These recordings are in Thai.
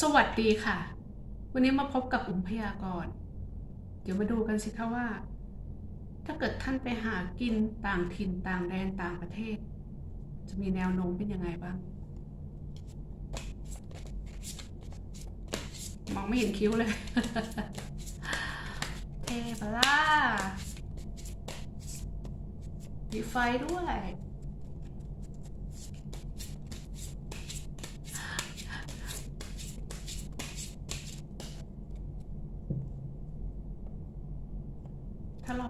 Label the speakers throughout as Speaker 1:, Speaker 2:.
Speaker 1: สวัสดีค่ะ วันนี้มาพบกับอุ๋มพยากรณ์เดี๋ยวมาดูกันสิคะว่า ถ้าเกิดท่านไปหากินต่างถิ่นต่างแดนต่างประเทศ จะมีแนวโน้มเป็นยังไงบ้าง มองไม่เห็นคิ้วเลยเทปล่ามีไฟด้วย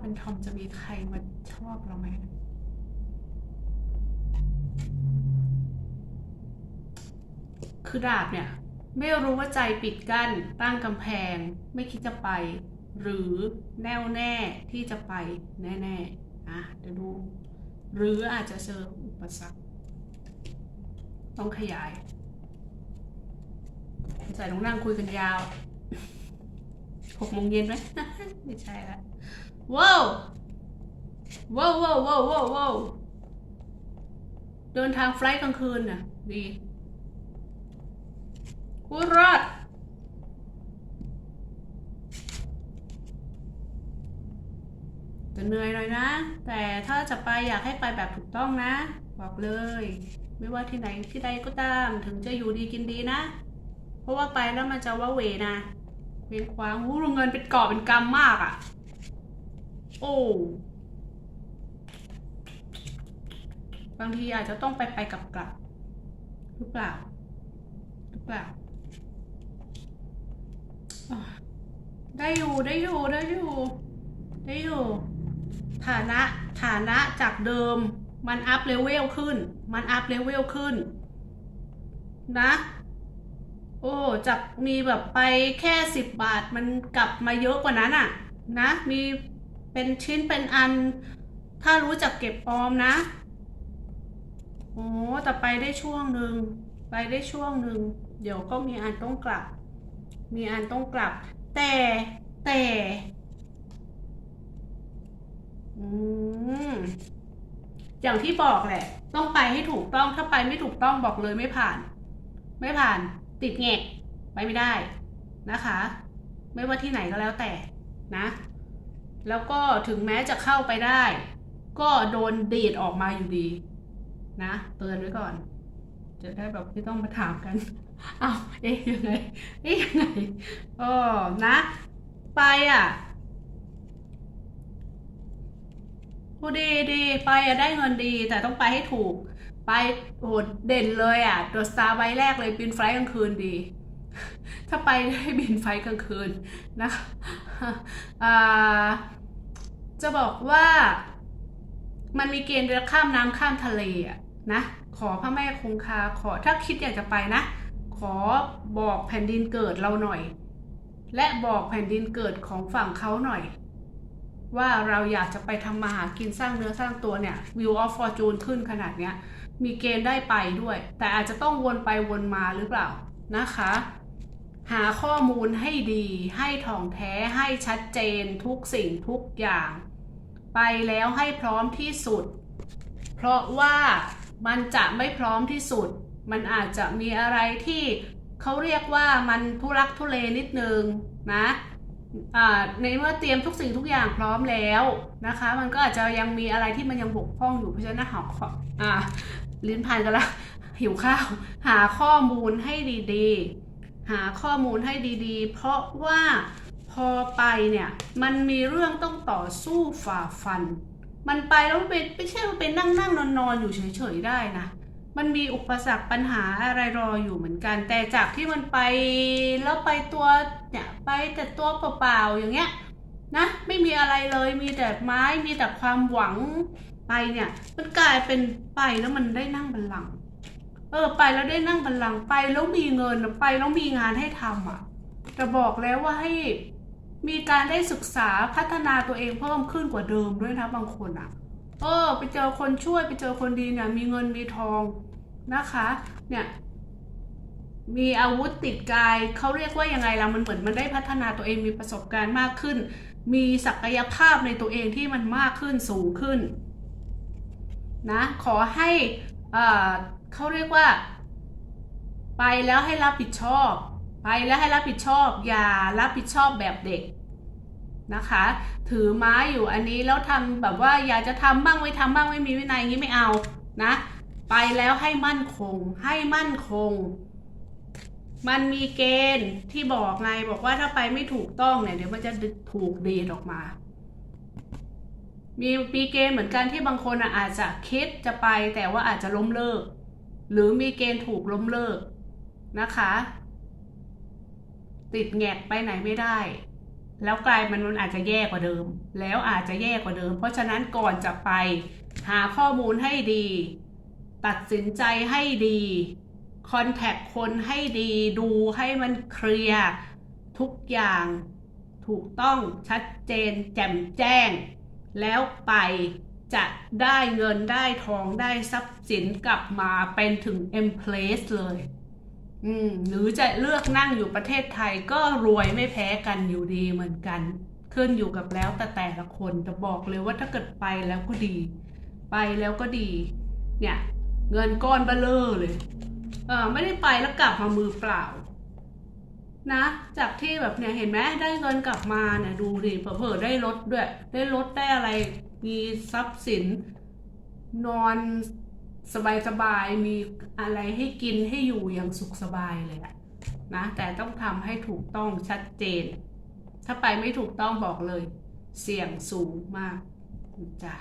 Speaker 1: เป็นทอมจะมีใครมาชอบเราไหมคือดาบเนี่ย ไม่รู้ว่าใจปิดกั้น ตั้งกำแพง ไม่คิดจะไป หรือแน่วแน่ที่จะไปแน่ๆอะเดี๋ยวดู หรืออาจจะเจออุปสรรคต้องขยายใส่ต้องนั่งคุยกันยาวหกโมงเย็นไหมไม่ใช่ละ ว้าวว้าวว้าวว้าวว้าววาวเดินทางไฟลท์กลางคืนน่ะ ดีกูรอดจะเหนื่อยหน่อยนะ แต่ถ้าจะไปอยากให้ไปแบบถูกต้องนะ บอกเลย ไม่ว่าที่ไหนที่ใดก็ตาม ถึงจะอยู่ดีกินดีนะ เพราะว่าไปแล้วมันจะว่าเหวนะเวียนควางหูเงินเป็นกอบเป็นกำมากอะ่ะ โอ้ บางทีอาจจะต้องไปไปกลับกลับหรือเปล่าหรือเปล่า ได้อยู่ได้อยู่ได้อยู่ ได้อยู่ ฐานะฐานะจากเดิม มันอัพเลเวลขึ้น มันอัพเลเวลขึ้น นะ โอ้จากมีแบบไปแค่สิบบาทมันกลับมาเยอะกว่านั้นอะ นะมี เป็นชิ้นเป็นอัน ถ้ารู้จักเก็บออมนะ โอ้แต่ไปได้ช่วงหนึ่ง ไปได้ช่วงหนึ่ง เดี๋ยวก็มีอันต้องกลับ มีอันต้องกลับ แต่แต่อืมอย่างที่บอกแหละ ต้องไปให้ถูกต้องถ้าไปไม่ถูกต้องบอกเลยไม่ผ่าน ไม่ผ่านติดแงกไปไม่ได้นะคะ ไม่ว่าที่ไหนก็แล้วแต่นะ แล้วก็ถึงแม้จะเข้าไปได้ ก็โดนดีดออกมาอยู่ดี นะเตือนไว้ก่อน จะได้แบบไม่ต้องมาถามกันเอาเอ๊ะยังไงเอ๊ะยังไงเออนะ ไปอะโอ้ดีดีไปอะได้เงินดีแต่ต้องไปให้ถูก ไปโอ้โหเด่นเลยอะตัวสตาร์ใบแรกเลยบินไฟล์กลางคืนดี ถ้าไปให้บินไฟกลางคืนนะคะจะบอกว่ามันมีเกณฑ์จะข้ามน้ำข้ามทะเลอะนะ ขอพระแม่คงคาขอถ้าคิดอยากจะไปนะ ขอบอกแผ่นดินเกิดเราหน่อย และบอกแผ่นดินเกิดของฝั่งเขาหน่อย ว่าเราอยากจะไปทำมาหากินสร้างเนื้อสร้างตัวเนี่ย View of Fortune ขึ้นขนาดเนี้ยมีเกณฑ์ได้ไปด้วย แต่อาจจะต้องวนไปวนมาหรือเปล่านะคะ หาข้อมูลให้ดี ให้ถ่องแท้ให้ชัดเจนทุกสิ่งทุกอย่าง ไปแล้วให้พร้อมที่สุด เพราะว่ามันจะไม่พร้อมที่สุด มันอาจจะมีอะไรที่เขาเรียกว่ามันทุรักทุเลนิดนึงนะในเมื่อเตรียมทุกสิ่งทุกอย่างพร้อมแล้วนะคะ มันก็อาจจะยังมีอะไรที่มันยังบกพร่องอยู่เพราะฉะนั้นหาข้ออ่าลิ้นพันกันละหิวข้าว หาข้อมูลให้ดีๆ หาข้อมูลให้ดีๆ เพราะว่าพอไปเนี่ยมันมีเรื่องต้องต่อสู้ฝ่าฟัน มันไปแล้วเป็นไม่ใช่ว่าเป็นนั่งนั่งนอนนอนอยู่เฉยๆได้นะมันมีอุปสรรคปัญหาอะไรรออยู่เหมือนกัน แต่จากที่มันไปแล้วไปตัวเนี่ยไปแต่ตัวเปล่าๆอย่างเงี้ยนะไม่มีอะไรเลยมีแต่ไม้มีแต่ความหวังไปเนี่ยมันกลายเป็นไปแล้วมันได้นั่งบัลลังก์ เออ ไปแล้วได้นั่งบัลลังก์ไปแล้วมีเงินไปแล้วมีงานให้ทำอะแต่บอกแล้วว่าให้มีการได้ศึกษาพัฒนาตัวเองเพิ่มขึ้นกว่าเดิมด้วยนะบางคนอะ เออ ไปเจอคนช่วยไปเจอคนดีเนี่ย มีเงินมีทองนะคะ เนี่ยมีอาวุธติดกายเขาเรียกว่ายังไงล่ะมันเหมือนมันได้พัฒนาตัวเองมีประสบการณ์มากขึ้น มีศักยภาพในตัวเองที่มันมากขึ้นสูงขึ้นนะขอให้ เขาเรียกว่า ไปแล้วให้รับผิดชอบ ไปแล้วให้รับผิดชอบ อย่ารับผิดชอบแบบเด็กนะคะ ถือไม้อยู่อันนี้แล้วทำแบบว่าอยากจะทำบ้างไม่ทำบ้างไม่มีวินัยอย่างนี้ไม่เอานะ ไปแล้วให้มั่นคง ให้มั่นคง มันมีเกณฑ์ที่บอกไงบอกว่าถ้าไปไม่ถูกต้องเนี่ยเดี๋ยวมันจะถูกดีดออกมามีปีเกณฑ์เหมือนกันที่บางคนอาจจะคิดจะไปแต่ว่าอาจจะล้มเลิก หรือมีเกณฑ์ถูกล้มเลิกนะคะ ติดแงกไปไหนไม่ได้ แล้วกลายมันมันอาจจะแย่กว่าเดิม แล้วอาจจะแย่กว่าเดิม เพราะฉะนั้นก่อนจะไปหาข้อมูลให้ดี ตัดสินใจให้ดีคอนแทคคนให้ดีดูให้มันเคลียร์ทุกอย่างถูกต้องชัดเจนแจ่มแจ้ง แล้วไป จะได้เงินได้ทองได้ทรัพย์สินกลับมาเป็นถึง e m p l a c e เลยอืมหรือจะเลือกนั่งอยู่ประเทศไทยก็รวยไม่แพ้กันอยู่ดีเหมือนกัน ขึ้นอยู่กับแล้วแต่แต่ละคนจะบอกเลยว่าถ้าเกิดไปแล้วก็ดี ไปแล้วก็ดี เนี่ย เงินก้อนเบ้อเร่อเลย เออไม่ได้ไปแล้วกลับมามือเปล่า นะ จากที่แบบเนี่ยเห็นไหมได้เงินกลับมาเนี่ยดูดิเผลอๆได้รถด้วย ได้รถได้อะไร มีทรัพย์สิน นอนสบายสบายมีอะไรให้กินให้อยู่อย่างสุขสบายเลยอะนะแต่ต้องทำให้ถูกต้องชัดเจน ถ้าไปไม่ถูกต้องบอกเลย เสี่ยงสูงมากจ้ะ